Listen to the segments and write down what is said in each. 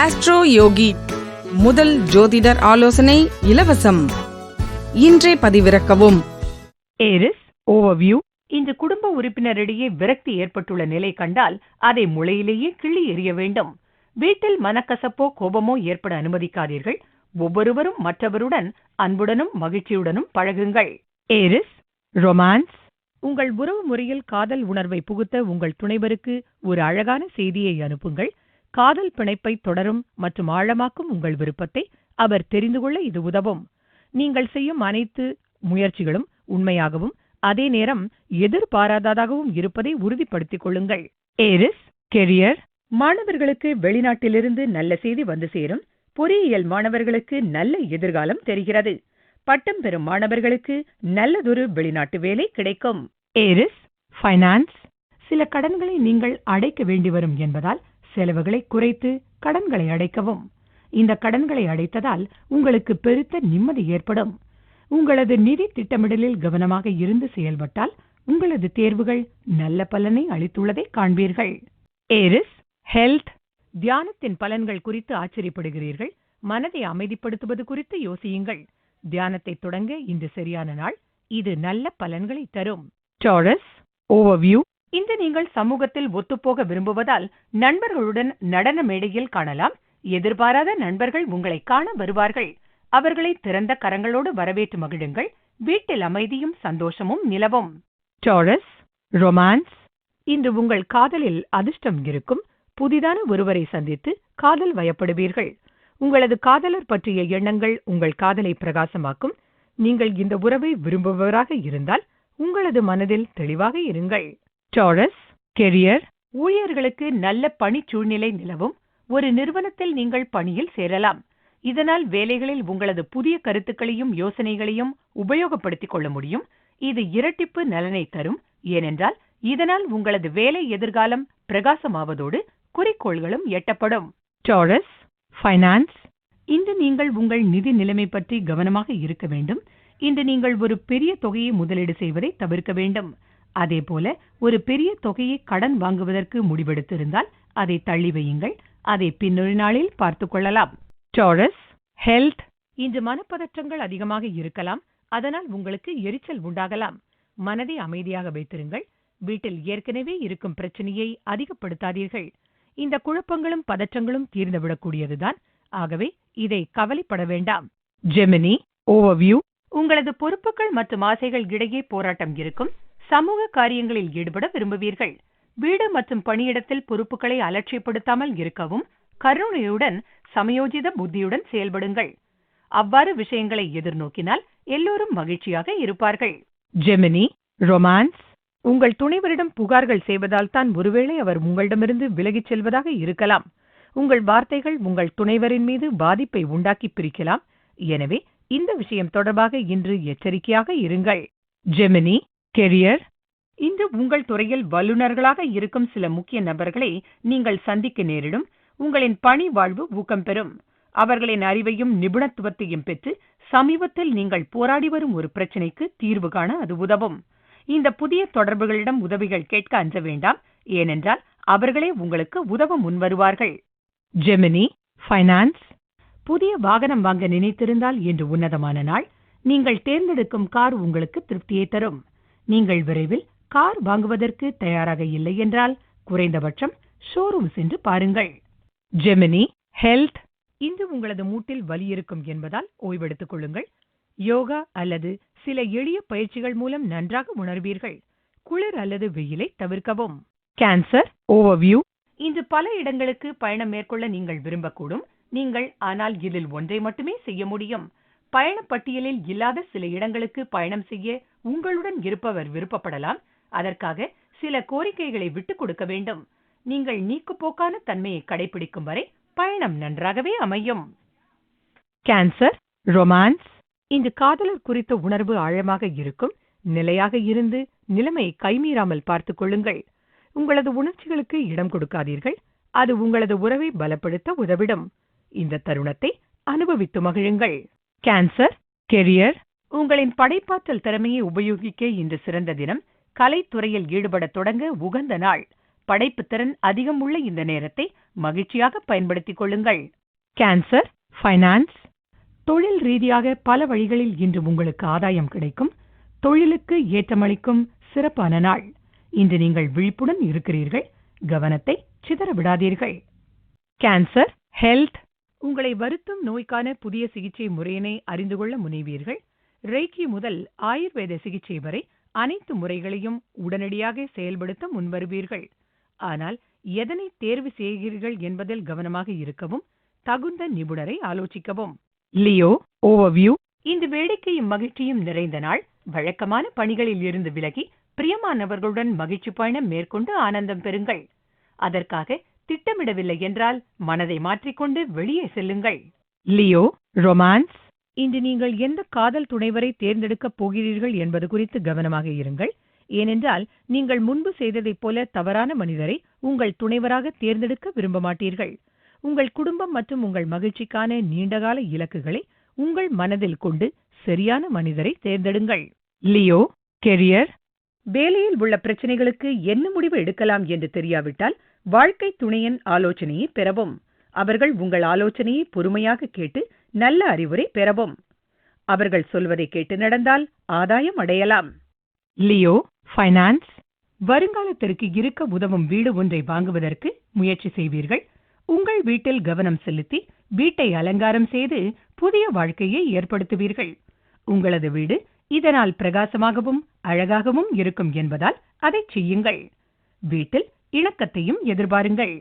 Astro யோகி முதல் ஜோதிடர் ஆலோசனை இலவசம். இன்றே பதிவிறக்கவும். ஏரிஸ் ஓவர்வியூ இன்று குடும்ப உறுப்பினரிடையே விரக்தி ஏற்பட்டுள்ள நிலை கண்டால் அதை முளையிலேயே கிள்ளி எறிய வேண்டும். வீட்டில் மனக்கசப்போ கோபமோ ஏற்பட அனுமதிக்காதீர்கள். ஒவ்வொருவரும் மற்றவருடன் அன்புடனும் மகிழ்ச்சியுடனும் பழகுங்கள். ஏரிஸ் ரொமான்ஸ் உங்கள் உறவு முறையில் காதல் உணர்வை புகுத்த உங்கள் துணைவருக்கு ஒரு அழகான செய்தியை அனுப்புங்கள். காதல் பிணைப்பை தொடரும் மற்றும் ஆழமாக்கும் உங்கள் விருப்பத்தை அவர் தெரிந்து கொள்ள இது உதவும். நீங்கள் செய்யும் அனைத்து முயற்சிகளும் உண்மையாகவும் அதே நேரம் எதிர்பாராததாகவும் இருப்பதை உறுதிப்படுத்திக் கொள்ளுங்கள். ஏரிஸ் கெரியர் மாணவர்களுக்கு வெளிநாட்டிலிருந்து நல்ல செய்தி வந்து சேரும். பொறியியல் மாணவர்களுக்கு நல்ல எதிர்காலம் தெரிகிறது. பட்டம் பெறும் மாணவர்களுக்கு நல்லதொரு வெளிநாட்டு வேலை கிடைக்கும். ஏரிஸ் ஃபைனான்ஸ் சில கடன்களை நீங்கள் அடைக்க வேண்டி வரும் என்பதால் செலவுகளை குறைத்து கடன்களை அடைக்கவும். இந்த கடன்களை அடைத்ததால் உங்களுக்கு பெருத்த நிம்மதி ஏற்படும். உங்களது நிதி திட்டமிடலில் கவனமாக இருந்து செயல்பட்டால் உங்களது தேர்வுகள் நல்ல பலனை அளித்துள்ளதை காண்பீர்கள். Aries health. தியானத்தின் பலன்கள் குறித்து ஆச்சரியப்படுகிறீர்கள். மனதை அமைதிப்படுத்துவது குறித்து யோசியுங்கள். தியானத்தை தொடங்க இன்று சரியான நாள் இது நல்ல பலன்களை தரும். டாரஸ் ஓவர்வியூ இன்று நீங்கள் சமூகத்தில் ஒத்துப்போக விரும்புவதால் நண்பர்களுடன் நடன மேடையில் காணலாம். எதிர்பாராத நண்பர்கள் உங்களை காண வருவார்கள். அவர்களை திறந்த கரங்களோடு வரவேற்று மகிழுங்கள். வீட்டில் அமைதியும் சந்தோஷமும் நிலவும். டாரஸ் ரொமான்ஸ் இன்று உங்கள் காதலில் அதிர்ஷ்டம் இருக்கும். புதிதான ஒருவரை சந்தித்து காதல் வயப்படுவீர்கள். உங்களது காதலர் பற்றிய எண்ணங்கள் உங்கள் காதலை பிரகாசமாக்கும். நீங்கள் இந்த உறவை விரும்புபவராக இருந்தால் உங்களது மனதில் தெளிவாக இருங்கள். டாரஸ் கெரியர் ஊழியர்களுக்கு நல்ல பணி சூழ்நிலை நிலவும். ஒரு நிறுவனத்தில் நீங்கள் பணியில் சேரலாம். இதனால் வேலைகளில் உங்களது புதிய கருத்துக்களையும் யோசனைகளையும் உபயோகப்படுத்திக் கொள்ள முடியும். இது இரட்டிப்பு நலனை தரும். ஏனென்றால் இதனால் உங்களது வேலை எதிர்காலம் பிரகாசமாவதோடு குறிக்கோள்களும் எட்டப்படும். டாரஸ் ஃபைனான்ஸ் இன்று நீங்கள் உங்கள் நிதி நிலைமை பற்றி கவனமாக இருக்க வேண்டும். இன்று நீங்கள் ஒரு பெரிய தொகையை முதலீடு செய்வதை தவிர்க்க வேண்டும். அதேபோல ஒரு பெரிய தொகையை கடன் வாங்குவதற்கு முடிவெடுத்திருந்தால் அதை தள்ளி வையுங்கள். அதை பின்னொரு நாளில் பார்த்துக் கொள்ளலாம். டாரஸ் ஹெல்த் இன்று மனப்பதற்றங்கள் அதிகமாக இருக்கலாம். அதனால் உங்களுக்கு எரிச்சல் உண்டாகலாம். மனதை அமைதியாக வைத்திருங்கள். வீட்டில் ஏற்கனவே இருக்கும் பிரச்சனையை அதிகப்படுத்தாதீர்கள். இந்த குழப்பங்களும் பதற்றங்களும் தீர்ந்துவிடக்கூடியதுதான். ஆகவே இதை கவலைப்பட வேண்டாம். ஜெமினி ஓவர்வியூ உங்களது பொறுப்புகள் மற்றும் ஆசைகள் இடையே போராட்டம் இருக்கும். சமூக காரியங்களில் ஈடுபட விரும்புவீர்கள். வீடு மற்றும் பணியிடத்தில் பொறுப்புகளை அலட்சியப்படுத்தாமல் இருக்கவும் கருணையுடன் சமயோஜித புத்தியுடன் செயல்படுங்கள். அவ்வாறு விஷயங்களை எதிர்நோக்கினால் எல்லோரும் மகிழ்ச்சியாக இருப்பார்கள். ஜெமினி ரொமான்ஸ் உங்கள் துணைவரிடம் புகார்கள் செய்வதால் தான் ஒருவேளை அவர் உங்களிடமிருந்து விலகிச் செல்வதாக இருக்கலாம். உங்கள் வார்த்தைகள் உங்கள் துணைவரின் மீது பாதிப்பை உண்டாக்கி பிரிக்கலாம். எனவே இந்த விஷயம் தொடர்பாக இன்று எச்சரிக்கையாக இருங்கள். Gemini career. இன்று உங்கள் துறையில் வல்லுநர்களாக இருக்கும் சில முக்கிய நபர்களை நீங்கள் சந்திக்க நேரிடும். உங்களின் பணி வாழ்வு ஊக்கம் பெறும். அவர்களின் அறிவையும் நிபுணத்துவத்தையும் பெற்று சமீபத்தில் நீங்கள் போராடி வரும் ஒரு பிரச்சினைக்கு தீர்வு காண அது உதவும். இந்த புதிய தொடர்புகளிடம் உதவிகள் கேட்க அஞ்ச வேண்டாம். ஏனென்றால் அவர்களே உங்களுக்கு உதவ முன்வருவார்கள் ஜெமினி ஃபைனான்ஸ். புதிய வாகனம் வாங்க நினைத்திருந்தால் என்று உன்னதமான நாள். நீங்கள் தேர்ந்தெடுக்கும் கார் உங்களுக்கு திருப்தியை தரும். நீங்கள் விரைவில் கார் வாங்குவதற்கு தயாராக இல்லை என்றால் குறைந்தபட்சம் ஷோரூம் சென்று பாருங்கள். ஜெமினி ஹெல்த் இன்று உங்களது மூட்டில் வலி இருக்கும் என்பதால் ஓய்வெடுத்துக் கொள்ளுங்கள். யோகா அல்லது சில எளிய பயிற்சிகள் மூலம் நன்றாக உணர்வீர்கள். குளிர் அல்லது வெயிலை தவிர்க்கவும். கேன்சர் ஓவர்வியூ இன்று பல இடங்களுக்கு பயணம் மேற்கொள்ள நீங்கள் விரும்பக்கூடும். நீங்கள் ஆனால் இதில் ஒன்றை மட்டுமே செய்ய முடியும். பயணப்பட்டியலில் இல்லாத சில இடங்களுக்கு பயணம் செய்ய உங்களுடன் இருப்பவர் விருப்பப்படலாம். அதற்காக சில கோரிக்கைகளை விட்டுக் கொடுக்க வேண்டும். நீங்கள் நீக்குப்போக்கான தன்மையை கடைபிடிக்கும் வரை பயணம் நன்றாகவே அமையும். கேன்சர் ரொமான்ஸ் இன்று காதலர் குறித்த உணர்வு ஆழமாக இருக்கும். நிலையாக இருந்து நிலைமையை கைமீறாமல் பார்த்துக் கொள்ளுங்கள். உங்களது உணர்ச்சிகளுக்கு இடம் கொடுக்காதீர்கள். அது உங்களது உறவை பலப்படுத்த உதவிடும். இந்த தருணத்தை அனுபவித்து மகிழுங்கள். கேன்சர் கெரியர் உங்களின் படைப்பாற்றல் திறமையை உபயோகிக்க இன்று சிறந்த தினம். கலைத்துறையில் ஈடுபடத் தொடங்க உகந்த நாள். படைப்பு திறன் அதிகம் உள்ள இந்த நேரத்தை மகிழ்ச்சியாக பயன்படுத்திக் கொள்ளுங்கள். கேன்சர் ஃபைனான்ஸ் தொழில் ரீதியாக பல வழிகளில் இன்று உங்களுக்கு ஆதாயம் கிடைக்கும். தொழிலுக்கு ஏற்றமளிக்கும் சிறப்பான நாள். இன்று நீங்கள் விழிப்புடன் இருக்கிறீர்கள். கவனத்தை சிதற விடாதீர்கள். கேன்சர் ஹெல்த் உங்களை வருத்தும் நோய்க்கான புதிய சிகிச்சை முறையினை அறிந்து கொள்ள முனைவீர்கள். ரெய்கி முதல் ஆயுர்வேத சிகிச்சை வரை அனைத்து முறைகளையும் உடனடியாக செயல்படுத்த முன்வருவீர்கள். ஆனால் எதனை தேர்வு செய்கிறீர்கள் என்பதில் கவனமாக இருக்கவும் தகுந்த நிபுணரை ஆலோசிக்கவும். லியோ ஓவர்வியூ இந்த வேடிக்கையும் மகிழ்ச்சியும் நிறைந்த நாள் வழக்கமான பணிகளில் இருந்து விலகி பிரியமானவர்களுடன் மகிழ்ச்சி பயணம் மேற்கொண்டு ஆனந்தம் பெறுங்கள். அதற்காக திட்டமிடவில்லை என்றால் மனதை மாற்றிக்கொண்டு வெளியே செல்லுங்கள். Leo romance. இன்று நீங்கள் எந்த காதல் துணைவரை தேர்ந்தெடுக்கப் போகிறீர்கள் என்பது குறித்து கவனமாக இருங்கள். ஏனென்றால் நீங்கள் முன்பு செய்ததைப் போல தவறான மனிதரை உங்கள் துணைவராக தேர்ந்தெடுக்க விரும்ப மாட்டீர்கள் உங்கள் குடும்பம் மற்றும் உங்கள் மகிழ்ச்சிக்கான நீண்டகால இலக்குகளை உங்கள் மனதில் கொண்டு சரியான மனிதரை தேர்ந்தெடுங்கள். Leo career. வேலையில் உள்ள பிரச்சனைகளுக்கு என்ன முடிவு எடுக்கலாம் என்று தெரியாவிட்டால் வாழ்க்கை துணையின் ஆலோசனையை பெறவும். அவர்கள் உங்கள் ஆலோசனையை பொறுமையாக கேட்டு நல்ல அறிவுரை பெறவும். அவர்கள் சொல்வதை கேட்டு நடந்தால் ஆதாயம் அடையலாம். லியோ ஃபைனான்ஸ் வருங்காலத்திற்கு இருக்க உதவும் வீடு ஒன்றை வாங்குவதற்கு முயற்சி செய்வீர்கள். உங்கள் வீட்டில் கவனம் செலுத்தி வீட்டை அலங்காரம் செய்து புதிய வாழ்க்கையை ஏற்படுத்துவீர்கள். உங்களது வீடு இதனால் பிரகாசமாகவும் அழகாகவும் இருக்கும் என்பதால் அதைச் செய்யுங்கள். வீட்டில் இணக்கத்தையும் எதிர்பாருங்கள்.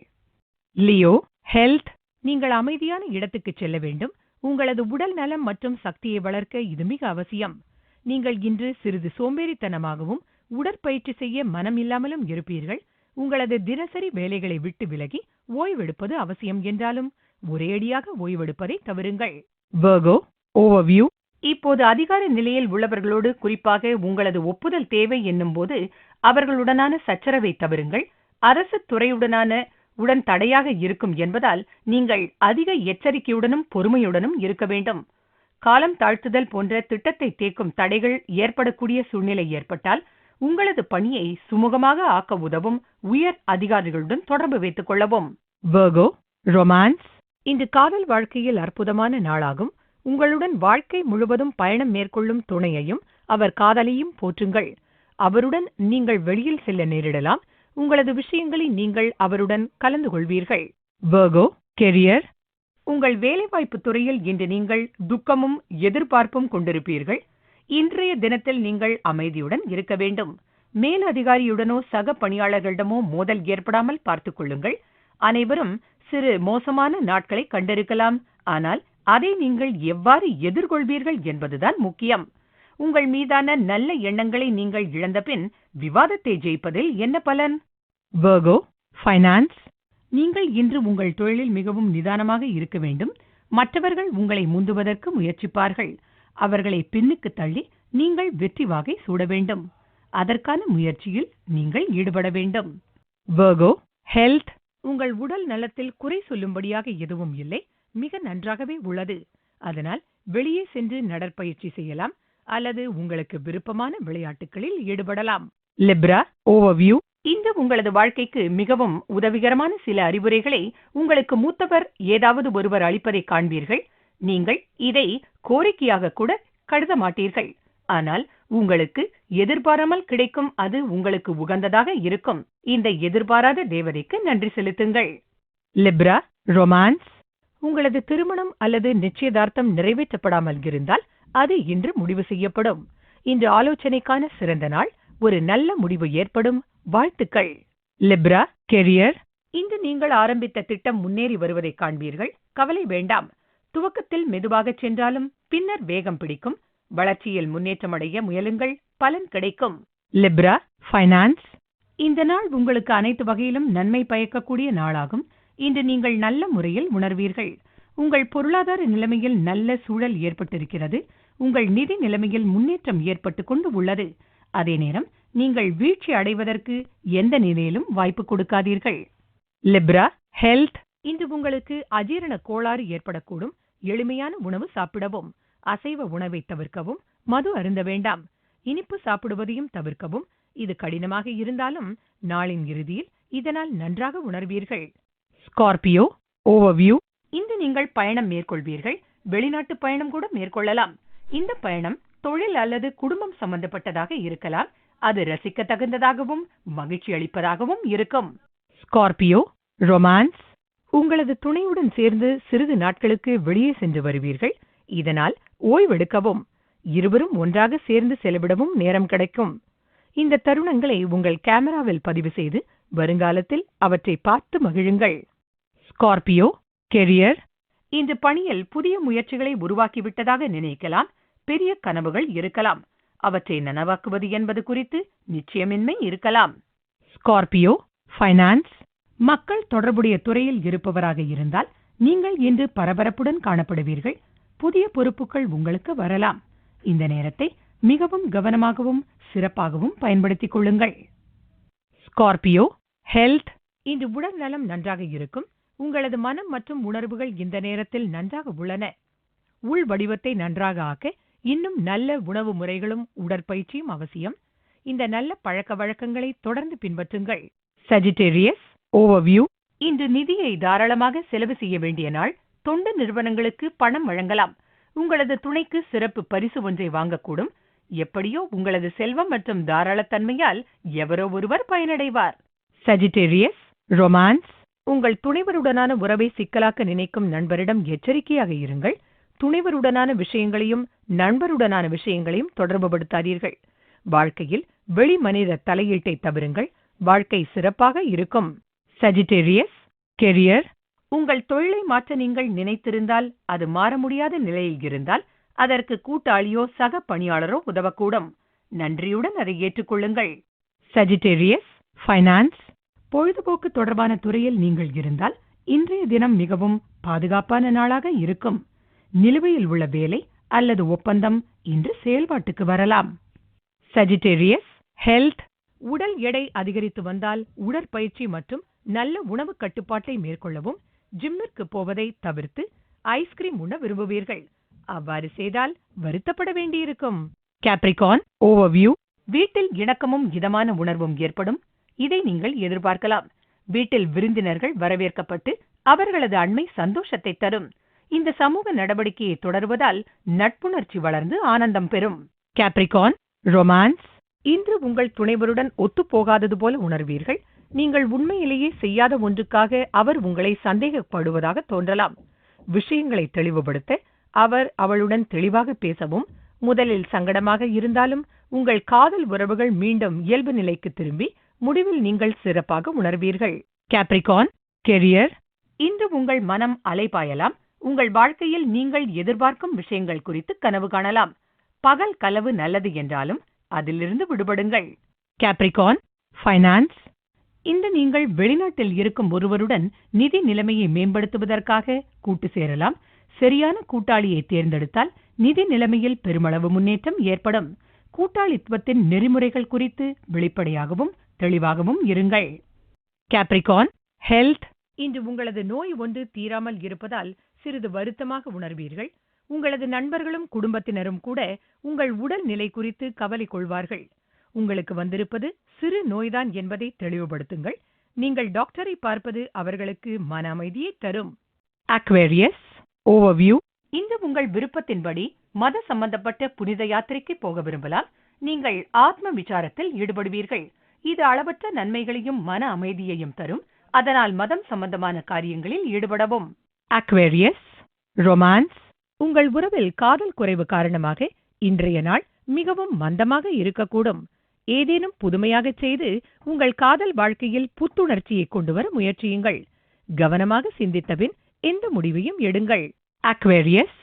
லியோ ஹெல்த் நீங்கள் அமைதியான இடத்துக்கு செல்ல வேண்டும். உங்களது உடல் நலம் மற்றும் சக்தியை வளர்க்க இது மிக அவசியம். நீங்கள் இன்று சிறிது சோம்பேறித்தனமாகவும் உடற்பயிற்சி செய்ய மனம் இல்லாமலும் இருப்பீர்கள். உங்களது தினசரி வேலைகளை விட்டு விலகி ஓய்வெடுப்பது அவசியம் என்றாலும் ஒரேடியாக ஓய்வெடுப்பதை தவறுங்கள். வர்கோ ஓவர்வியூ இப்போது அதிகார நிலையில் உள்ளவர்களோடு குறிப்பாக உங்களது ஒப்புதல் தேவை என்னும்போது அவர்களுடனான சச்சரவை தவறுங்கள். அரசு துறையுடனான உடன் தடையாக இருக்கும் என்பதால் நீங்கள் அதிக எச்சரிக்கையுடனும் பொறுமையுடனும் இருக்க வேண்டும். காலம் தாழ்த்துதல் போன்ற திட்டத்தை தேக்கும் தடைகள் ஏற்படக்கூடிய சூழ்நிலை ஏற்பட்டால் உங்களது பணியை சுமூகமாக ஆக்க உதவும் உயர் அதிகாரிகளுடன் தொடர்பு வைத்துக் கொள்ளவும். வர்கோ ரொமான்ஸ் இன்று காதல் வாழ்க்கையில் அற்புதமான நாளாகும். உங்களுடன் வாழ்க்கை முழுவதும் பயணம் மேற்கொள்ளும் துணையையும் அவர் காதலையும் போற்றுங்கள். அவருடன் நீங்கள் வெளியில் செல்ல நேரிடலாம். உங்களது விஷயங்களை நீங்கள் அவருடன் கலந்து கொள்வீர்கள். வர்கோ கெரியர் உங்கள் வேலைவாய்ப்பு துறையில் இன்று நீங்கள் துக்கமும் எதிர்பார்ப்பும் கொண்டிருப்பீர்கள். இன்றைய தினத்தில் நீங்கள் அமைதியுடன் இருக்க வேண்டும். மேல் அதிகாரியுடனோ சக பணியாளர்களிடமோ மோதல் ஏற்படாமல் பார்த்துக் கொள்ளுங்கள். அனைவரும் சிறு மோசமான நாட்களை கண்டிருக்கலாம். ஆனால் அதை நீங்கள் எவ்வாறு எதிர்கொள்வீர்கள் என்பதுதான் முக்கியம். உங்கள் மீதான நல்ல எண்ணங்களை நீங்கள் இழந்தபின் விவாதத்தை ஜெயிப்பதில் என்ன பலன்? வர்கோ ஃபைனான்ஸ் நீங்கள் இன்று உங்கள் தொழிலில் மிகவும் நிதானமாக இருக்க வேண்டும். மற்றவர்கள் உங்களை முந்துவதற்கு முயற்சிப்பார்கள். அவர்களை பின்னுக்கு தள்ளி நீங்கள் வெற்றி வாகை சூட வேண்டும். அதற்கான முயற்சியில் நீங்கள் ஈடுபட வேண்டும். வர்கோ ஹெல்த் உங்கள் உடல் நலத்தில் குறை சொல்லும்படியாக எதுவும் இல்லை. மிக நன்றாகவே உள்ளது. அதனால் வெளியே சென்று நடற்பயிற்சி செய்யலாம். அல்லது உங்களுக்கு விருப்பமான விளையாட்டுகளில் ஈடுபடலாம். லிப்ரா ஓவர்வியூ இந்த உங்களது வாழ்க்கைக்கு மிகவும் உதவிகரமான சில அறிவுரைகளை உங்களுக்கு மூத்தவர் ஏதாவது ஒருவர் அளிப்பதை காண்பீர்கள். நீங்கள் இதை கோரிக்கையாக கூட கருத மாட்டீர்கள். ஆனால் உங்களுக்கு எதிர்பாராமல் கிடைக்கும் அது உங்களுக்கு உகந்ததாக இருக்கும். இந்த எதிர்பாராத தேவதைக்கு நன்றி செலுத்துங்கள். லிப்ரா ரொமான்ஸ் உங்களது திருமணம் அல்லது நிச்சயதார்த்தம் நிறைவேற்றப்படாமல் இருந்தால் அது இன்று முடிவு செய்யப்படும். இன்று ஆலோசனைக்கான சிறந்த நாள். ஒரு நல்ல முடிவு ஏற்படும். வாழ்த்துக்கள். லிப்ரா கெரியர் இன்று நீங்கள் ஆரம்பித்த திட்டம் முன்னேறி வருவதை காண்பீர்கள். கவலை வேண்டாம். துவக்கத்தில் மெதுவாகச் சென்றாலும் பின்னர் வேகம் பிடிக்கும். வளர்ச்சியில் முன்னேற்றம் அடைய முயலுங்கள். பலன் கிடைக்கும். லிப்ரா ஃபைனான்ஸ் இந்த நாள் உங்களுக்கு அனைத்து வகையிலும் நன்மை பயக்கக்கூடிய நாளாகும். இன்று நீங்கள் நல்ல முறையில் உணர்வீர்கள். உங்கள் பொருளாதார நிலைமையில் நல்ல சூழல் ஏற்பட்டிருக்கிறது. உங்கள் நிதி நிலைமையில் முன்னேற்றம் ஏற்பட்டு கொண்டு உள்ளது. அதே நேரம் நீங்கள் வீழ்ச்சி அடைவதற்கு எந்த நிலையிலும் வாய்ப்பு கொடுக்காதீர்கள். லிப்ரா ஹெல்த் இன்று உங்களுக்கு அஜீரண கோளாறு ஏற்படக்கூடும். எளிமையான உணவு சாப்பிடவும் அசைவ உணவை தவிர்க்கவும் மது அருந்த வேண்டாம். இனிப்பு சாப்பிடுவதையும் தவிர்க்கவும். இது கடினமாக இருந்தாலும் நாளின் இறுதியில் இதனால் நன்றாக உணர்வீர்கள். ஸ்கார்பியோ ஓவர்வியூ இன்று நீங்கள் பயணம் மேற்கொள்வீர்கள். வெளிநாட்டு பயணம் கூட மேற்கொள்ளலாம். இந்த பயணம் தொழில் அல்லது குடும்பம் சம்பந்தப்பட்டதாக இருக்கலாம். அது ரசிக்க தகுந்ததாகவும் மகிழ்ச்சி அளிப்பதாகவும் இருக்கும். ஸ்கார்பியோ ரொமான்ஸ் உங்களது துணையுடன் சேர்ந்து சிறிது நாட்களுக்கு வெளியே சென்று வருவீர்கள். இதனால் ஓய்வெடுக்கவும் இருவரும் ஒன்றாக சேர்ந்து செலவிடவும் நேரம் கிடைக்கும். இந்த தருணங்களை உங்கள் கேமராவில் பதிவு செய்து வருங்காலத்தில் அவற்றை பார்த்து மகிழுங்கள். ஸ்கார்பியோ கெரியர் இந்த பணியில் புதிய முயற்சிகளை உருவாக்கிவிட்டதாக நினைக்கலாம். பெரிய கனவுகள் இருக்கலாம். அவற்றை நனவாக்குவது என்பது குறித்து நிச்சயமின்மை இருக்கலாம். ஸ்கார்பியோ ஃபைனான்ஸ் மக்கள் தொடர்புடைய துறையில் இருப்பவராக இருந்தால் நீங்கள் இன்று பரபரப்புடன் காணப்படுவீர்கள். புதிய பொறுப்புகள் உங்களுக்கு வரலாம். இந்த நேரத்தை மிகவும் கவனமாகவும் சிறப்பாகவும் பயன்படுத்திக் கொள்ளுங்கள். ஸ்கார்பியோ ஹெல்த் இன்று உடல் நலம் நன்றாக இருக்கும். உங்களது மனம் மற்றும் உணர்வுகள் இந்த நேரத்தில் நன்றாக உள்ளன. உள் வடிவத்தை நன்றாக ஆக்க இன்னும் நல்ல உணவு முறைகளும் உடற்பயிற்சியும் அவசியம். இந்த நல்ல பழக்க வழக்கங்களை தொடர்ந்து பின்பற்றுங்கள். சஜிடேரியஸ் ஓவர்வியூ இன்று நிதியை தாராளமாக செலவு செய்ய வேண்டிய நாள். தொண்டு நிறுவனங்களுக்கு பணம் வழங்கலாம். உங்களது துணைக்கு சிறப்பு பரிசு ஒன்றை வாங்கக்கூடும். எப்படியோ உங்களது செல்வம் மற்றும் தாராளத்தன்மையால் எவரோ ஒருவர் பயனடைவார். சஜிடேரியஸ் ரொமான்ஸ் உங்கள் துணைவருடனான உறவை சிக்கலாக்க நினைக்கும் நண்பரிடம் எச்சரிக்கையாக இருங்கள். துணைவருடனான விஷயங்களையும் நண்பருடனான விஷயங்களையும் தொடர்புபடுத்தாதீர்கள். வாழ்க்கையில் வெளி மனித தலையீட்டை தவிருங்கள். வாழ்க்கை சிறப்பாக இருக்கும். சஜிடேரியஸ் கெரியர் உங்கள் தொழிலை மாற்ற நீங்கள் நினைத்திருந்தால் அது மாற முடியாத நிலையில் இருந்தால் அதற்கு கூட்டாளியோ சக பணியாளரோ உதவக்கூடும். நன்றியுடன் அதை ஏற்றுக்கொள்ளுங்கள். சஜிடேரியஸ் ஃபைனான்ஸ் பொழுதுபோக்கு தொடர்பான துறையில் நீங்கள் இருந்தால் இன்றைய தினம் மிகவும் பாதுகாப்பான நாளாக இருக்கும். நிலுவையில் உள்ள வேலை அல்லது ஒப்பந்தம் இன்று செயல்பாட்டுக்கு வரலாம். சஜிடேரியஸ் ஹெல்த் உடல் எடை அதிகரித்து வந்தால் உடற்பயிற்சி மற்றும் நல்ல உணவு கட்டுப்பாட்டை மேற்கொள்ளவும் ஜிம்மிற்கு போவதை தவிர்த்து ஐஸ்கிரீம் உண்ண விரும்புவீர்கள். அவ்வாறு செய்தால் வருத்தப்பட வேண்டியிருக்கும். கேப்ரிகான் ஓவர்வியூ வீட்டில் இணக்கமும் இதமான உணர்வும் ஏற்படும். இதை நீங்கள் எதிர்பார்க்கலாம். வீட்டில் விருந்தினர்கள் வரவேற்கப்பட்டு அவர்களது அண்மை சந்தோஷத்தை தரும். இந்த சமூக நடவடிக்கையை தொடர்வதால் நட்புணர்ச்சி வளர்ந்து ஆனந்தம் பெறும். கேப்ரிகான் ரொமான்ஸ் இன்று உங்கள் துணைவருடன் ஒத்துப்போகாதது போல உணர்வீர்கள். நீங்கள் உண்மையிலேயே செய்யாத ஒன்றுக்காக அவர் உங்களை சந்தேகப்படுவதாக தோன்றலாம். விஷயங்களை தெளிவுபடுத்த அவர் அவளுடன் தெளிவாக பேசவும் முதலில் சங்கடமாக இருந்தாலும் உங்கள் காதல் உறவுகள் மீண்டும் இயல்பு நிலைக்கு திரும்பி முடிவில் நீங்கள் சிறப்பாக உணர்வீர்கள். கேப்ரிகான் கெரியர் இன்று உங்கள் மனம் அலைபாயலாம். உங்கள் வாழ்க்கையில் நீங்கள் எதிர்பார்க்கும் விஷயங்கள் குறித்து கனவு காணலாம். பகல் கலவு நல்லது என்றாலும் அதிலிருந்து விடுபடுங்கள். கேப்ரிகான் ஃபைனான்ஸ் இந்த நீங்கள் வெளிநாட்டில் இருக்கும் ஒருவருடன் நிதி நிலைமையை மேம்படுத்துவதற்காக கூட்டு சேரலாம். சரியான கூட்டாளியை தேர்ந்தெடுத்தால் நிதி நிலைமையில் பெருமளவு முன்னேற்றம் ஏற்படும். கூட்டாளித்துவத்தின் நெறிமுறைகள் குறித்து வெளிப்படையாகவும் தெளிவாகவும் இருங்கள். கேப்ரிகான் ஹெல்த் இன்று உங்களது நோய் ஒன்று தீராமல் இருப்பதால் சிறிது வருத்தமாக உணர்வீர்கள். உங்களது நண்பர்களும் குடும்பத்தினரும் கூட உங்கள் உடல் நிலை குறித்து கவலை கொள்வார்கள். உங்களுக்கு வந்திருப்பது சிறு நோய்தான் என்பதை தெளிவுபடுத்துங்கள். நீங்கள் டாக்டரை பார்ப்பது அவர்களுக்கு மன அமைதியை தரும். அக்வேரியஸ் ஓவர்வியூ இந்த உங்கள் விருப்பத்தின்படி மத சம்பந்தப்பட்ட புனித யாத்திரைக்கு போக விரும்பலாம். நீங்கள் ஆத்ம விசாரத்தில் ஈடுபடுவீர்கள். இது அளவற்ற நன்மைகளையும் மன அமைதியையும் தரும். அதனால் மதம் சம்பந்தமான காரியங்களில் ஈடுபடவும். அக்வேரியஸ் ரொமான்ஸ் உங்கள் உறவில் காதல் குறைவு காரணமாக இன்றைய நாள் மிகவும் மந்தமாக இருக்கக்கூடும். ஏதேனும் புதுமையாகச் செய்து உங்கள் காதல் வாழ்க்கையில் புத்துணர்ச்சியை கொண்டு வர முயற்சியுங்கள். கவனமாக சிந்தித்தபின் எந்த முடிவையும் எடுங்கள். அக்வேரியஸ்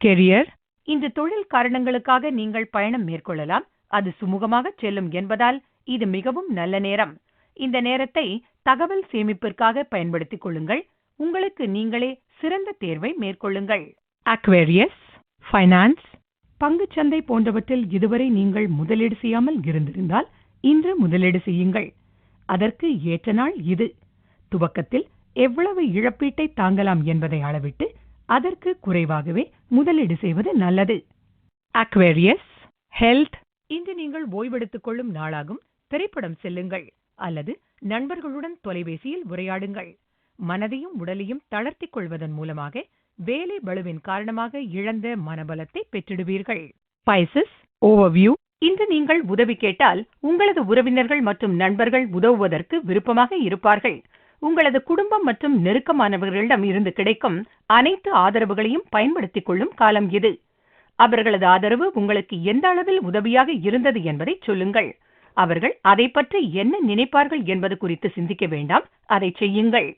கெரியர் இந்த தொழில் காரணங்களுக்காக நீங்கள் பயணம் மேற்கொள்ளலாம். அது சுமூகமாக செல்லும் என்பதால் இது மிகவும் நல்ல நேரம். இந்த நேரத்தை தகவல் சேமிப்பிற்காக பயன்படுத்திக் கொள்ளுங்கள். உங்களுக்கு நீங்களே சிறந்த தேர்வை மேற்கொள்ளுங்கள். அக்வேரியஸ் ஃபைனான்ஸ் பங்குச்சந்தை போன்றவற்றில் இதுவரை நீங்கள் முதலீடு செய்யாமல் இருந்திருந்தால் இன்று முதலீடு செய்யுங்கள். அதற்கு ஏற்ற நாள் இது. துவக்கத்தில் எவ்வளவு இழப்பீட்டை தாங்கலாம் என்பதை அளவிட்டு அதற்கு குறைவாகவே முதலீடு செய்வது நல்லது. அக்வேரியஸ் ஹெல்த் இன்று நீங்கள் ஓய்வெடுத்துக் கொள்ளும் நாளாகும். திரைப்படம் செல்லுங்கள். அல்லது நண்பர்களுடன் தொலைபேசியில் உரையாடுங்கள். மனதையும் உடலையும் தளர்த்திக் கொள்வதன் மூலமாக வேலை பளுவின் காரணமாக இழந்த மனபலத்தை பெற்றிடுவீர்கள். பைசஸ் ஓவர்வியூ இன்று நீங்கள் உதவி கேட்டால் உங்களது உறவினர்கள் மற்றும் நண்பர்கள் உதவுவதற்கு விருப்பமாக இருப்பார்கள். உங்களது குடும்பம் மற்றும் நெருக்கமானவர்களிடம் இருந்து கிடைக்கும் அனைத்து ஆதரவுகளையும் பயன்படுத்திக் கொள்ளும் காலம் இது. அவர்களது ஆதரவு உங்களுக்கு எந்த அளவில் உதவியாக இருந்தது என்பதை சொல்லுங்கள். அவர்கள் அதை பற்றி என்ன நினைப்பார்கள் என்பது குறித்து சிந்திக்க வேண்டாம். அதை செய்யுங்கள்.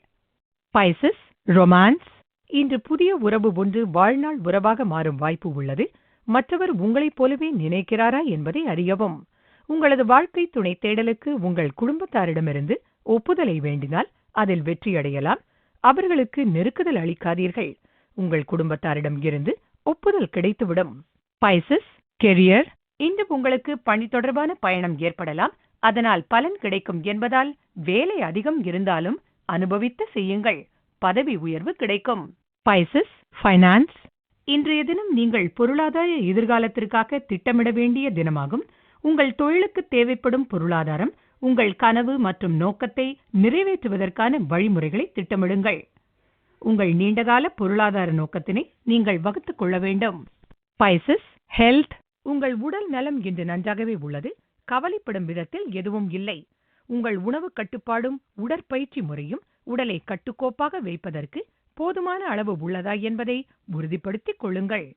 Pisces romance. இன்று புதிய உறவு ஒன்று வாழ்நாள் உறவாக மாறும் வாய்ப்பு உள்ளது. மற்றவர் உங்களைப் போலவே நினைக்கிறாரா என்பதை அறியவும். உங்களது வாழ்க்கை துணை தேடலுக்கு உங்கள் குடும்பத்தாரிடமிருந்து ஒப்புதலை வேண்டினால் அதில் வெற்றியடையலாம். அவர்களுக்கு நெருக்குதல் அளிக்காதீர்கள். உங்கள் குடும்பத்தாரிடம் இருந்து ஒப்புதல் கிடைத்துவிடும். Pisces career. இன்று உங்களுக்கு பணி தொடர்பான பயணம் ஏற்படலாம். அதனால் பலன் கிடைக்கும் என்பதால் வேலை அதிகம் இருந்தாலும் அனுபவித்து செய்யுங்கள். பதவி உயர்வு கிடைக்கும். பைசஸ் ஃபைனான்ஸ் இன்றைய தினம் நீங்கள் பொருளாதார எதிர்காலத்திற்காக திட்டமிட வேண்டிய தினமாகும். உங்கள் தொழிலுக்கு தேவைப்படும் பொருளாதாரம் உங்கள் கனவு மற்றும் நோக்கத்தை நிறைவேற்றுவதற்கான வழிமுறைகளை திட்டமிடுங்கள். உங்கள் நீண்டகால பொருளாதார நோக்கத்தினை நீங்கள் வகுத்துக் கொள்ள வேண்டும். பைசஸ் ஹெல்த் உங்கள் உடல் நலம் இன்று நன்றாகவே உள்ளது. கவலைப்படும் விதத்தில் எதுவும் இல்லை. உங்கள் உணவு கட்டுப்பாடும் உடற்பயிற்சி முறையும் உடலை கட்டுக்கோப்பாக வைப்பதற்கு போதுமான அளவு உள்ளதா என்பதை உறுதிப்படுத்திக் கொள்ளுங்கள்.